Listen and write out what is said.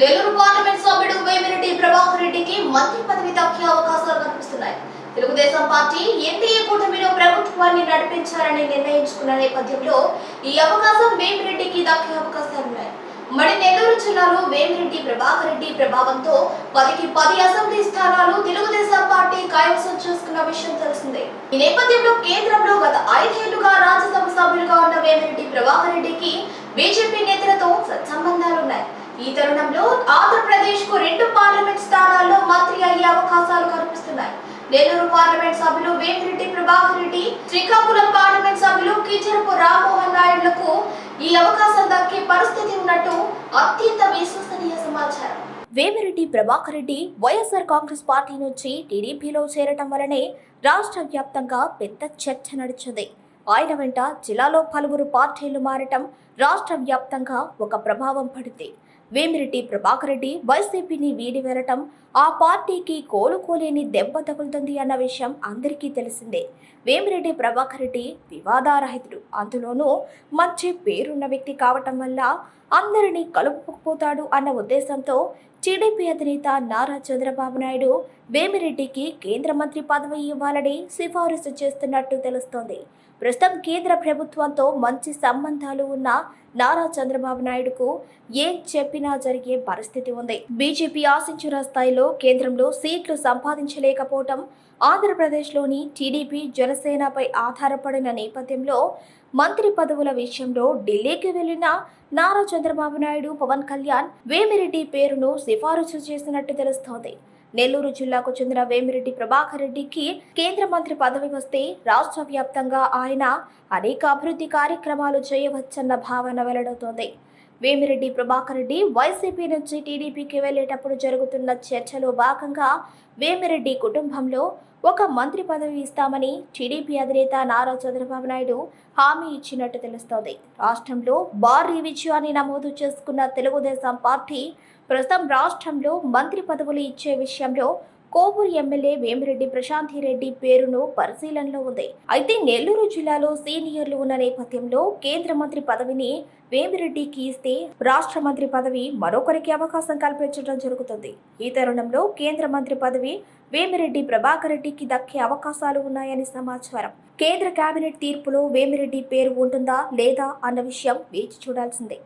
Nellore parliament సభ్యుడు వేమిరెడ్డి ప్రభాకర్ రెడ్డికి మంత్రి పదవి దక్కే అవకాశాలు కనిపిస్తున్నాయి తెలుగుదేశం పార్టీ ఎన్డీఏ కూటమిలో ప్రభుత్వాన్ని నడిపించాలని నిర్ణయించుకున్న నేపథ్యంలో ఈ అవకాశం వేమిరెడ్డికి దక్కే అవకాశాలున్నాయి మరి నెల్లూరు జిల్లాలో వేమిరెడ్డి ప్రభాకర్ రెడ్డి ప్రభావంతో పదికి పది అసెంబ్లీ స్థానాలు తెలుగుదేశం పార్టీ కైవసం చేసుకున్న విషయం తెలిసిందే. ఈ నేపథ్యంలో కేంద్రంలో గత ఐదేళ్ళుగా రాజ్యసభ సభ్యులుగా ఉన్న వేమిరెడ్డి ప్రభాకర్ రెడ్డికి బీజేపీ నేతలతో సత్సంబంధాలున్నాయి ఈ తరుణంలో ఆంధ్రప్రదేశ్కు రెండు పార్లమెంట్ స్థానాల్లో మంత్రి అయ్యే అవకాశాలు కనిపిస్తున్నాయి. నెల్లూరు పార్లమెంట్ సభ్యులు వేమిరెడ్డి ప్రభాకర్ రెడ్డి శ్రీకాకుళం పార్లమెంట్ సభ్యులు కిచెరపు రామ్మోహన్ నాయుడులకు ఈ అవకాశం దక్కే పరిస్థితి ఉన్నట్టు అత్యంత విశ్వసనీయ సమాచారం. Vemireddy Prabhakar Reddy YSR Congress party నుంచి టీడీపీలో చేరటం వలనే రాష్ట్ర వ్యాప్తంగా పెద్ద చర్చ నడిచింది. ఆయన వెంట జిల్లాలో పలువురు పార్టీలు మారటం రాష్ట్ర వ్యాప్తంగా ఒక ప్రభావం పడింది వేమిరెడ్డి ప్రభాకర్ రెడ్డి వైసీపీని వీడి వెళ్ళటం ఆ పార్టీకి కోలుకోలేని దెబ్బ తగులుతుంది అన్న విషయం అందరికీ తెలిసిందే. వేమిరెడ్డి ప్రభాకర్ రెడ్డి వివాదారహితుడు. అందులోనూ మంచి పేరున్న వ్యక్తి కావటం వల్ల అందరినీ కలుపుకుపోతాడు అన్న ఉద్దేశంతో టీడీపీ అధినేత నారా చంద్రబాబు నాయుడు వేమిరెడ్డికి కేంద్ర మంత్రి పదవి ఇవ్వాలని సిఫారసు చేస్తున్నట్టు తెలుస్తోంది. ప్రస్తుతం కేంద్ర ప్రభుత్వంతో మంచి సంబంధాలు ఉన్న నారా చంద్రబాబు నాయుడుకు ఏం చెప్పినా జరిగే పరిస్థితి ఉంది. బీజేపీ ఆశించిన స్థాయిలో కేంద్రంలో సీట్లు సంపాదించలేకపోవటం ఆంధ్రప్రదేశ్లోని టీడీపీ జనసేనపై ఆధారపడిన నేపథ్యంలో మంత్రి పదవుల విషయంలో ఢిల్లీకి వెళ్ళిన నారా చంద్రబాబు నాయుడు పవన్ కళ్యాణ్ వేమిరెడ్డి పేరును సిఫారసు చేసినట్టు తెలుస్తోంది. నెల్లూరు జిల్లాకు చెందిన వేమిరెడ్డి ప్రభాకర్ రెడ్డికి కేంద్ర మంత్రి పదవి వస్తే రాష్ట్ర వ్యాప్తంగా ఆయన అనేక అభివృద్ధి కార్యక్రమాలు చేయవచ్చన్న భావన వెల్లడవుతోంది. వేమిరెడ్డి ప్రభాకర్ రెడ్డి వైసీపీ నుంచి టీడీపీకి వెళ్ళేటప్పుడు జరుగుతున్న చర్చలో భాగంగా వేమిరెడ్డి కుటుంబంలో ఒక మంత్రి పదవి ఇస్తామని టీడీపీ అధినేత నారా చంద్రబాబు నాయుడు హామీ ఇచ్చినట్టు తెలుస్తోంది. రాష్ట్రంలో భారీ విజయాన్ని నమోదు చేసుకున్న తెలుగుదేశం పార్టీ ప్రస్తుతం రాష్ట్రంలో మంత్రి పదవులు ఇచ్చే విషయంలో కోవూరు ఎమ్మెల్యే వేమిరెడ్డి ప్రశాంతి రెడ్డి పేరును పరిశీలనలో ఉంది. అయితే నెల్లూరు జిల్లాలో సీనియర్లు ఉన్న నేపథ్యంలో కేంద్ర మంత్రి పదవిని వేమిరెడ్డికి ఇస్తే రాష్ట్ర మంత్రి పదవి మరొకరికి అవకాశం కల్పించడం జరుగుతుంది. ఈ తరుణంలో కేంద్ర మంత్రి పదవి వేమిరెడ్డి ప్రభాకర్ రెడ్డికి దక్కే అవకాశాలు ఉన్నాయని సమాచారం. కేంద్ర కేబినెట్ తీర్పులో వేమిరెడ్డి పేరు ఉంటుందా లేదా అన్న విషయం వేచి చూడాల్సిందే.